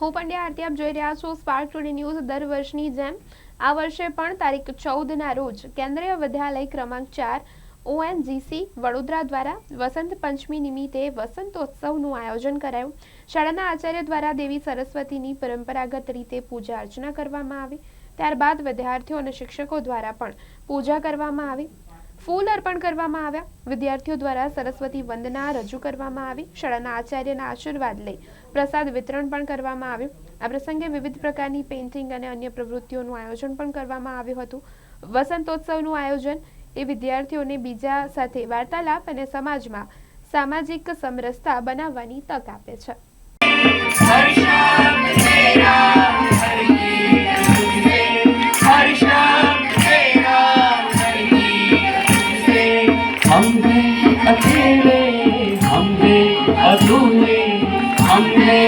હું પંડ્યા આરતી, આપ જોઈ રહ્યા છો સ્પાર્ક ટુડે ન્યૂઝ દર વર્ષની જેમ. આ વર્ષે પણ તારીખ ચૌદના રોજ કેન્દ્રીય વિદ્યાલય ક્રમાંક ચાર ઓએનજીસી વડોદરા દ્વારા વસંત પંચમી નિમિત્તે વસંતોત્સવનું આયોજન કરાયું. શાળાના આચાર્ય દ્વારા દેવી સરસ્વતીની પરંપરાગત રીતે પૂજા અર્ચના કરવામાં આવી. ત્યારબાદ વિદ્યાર્થીઓ અને શિક્ષકો દ્વારા પણ પૂજા કરવામાં આવી. ફૂલ અર્પણ કરવામાં આવ્યા. વિદ્યાર્થીઓ દ્વારા સરસ્વતી વંદના રજૂ કરવામાં આવી. શાળાના આચાર્યના આશીર્વાદ લઈ પ્રસાદ વિતરણ પણ કરવામાં આવ્યું. આ પ્રસંગે વિવિધ પ્રકારની પેઇન્ટિંગ અને અન્ય પ્રવૃત્તિઓનું આયોજન પણ કરવામાં આવ્યું હતું. વસંતોત્સવનું આયોજન એ વિદ્યાર્થીઓને બીજા સાથે વાર્તાલાપ અને સમાજમાં સામાજિક સમરસતા બનાવવાની તક આપે છે. हमने अकेले हमने अधूरे हमने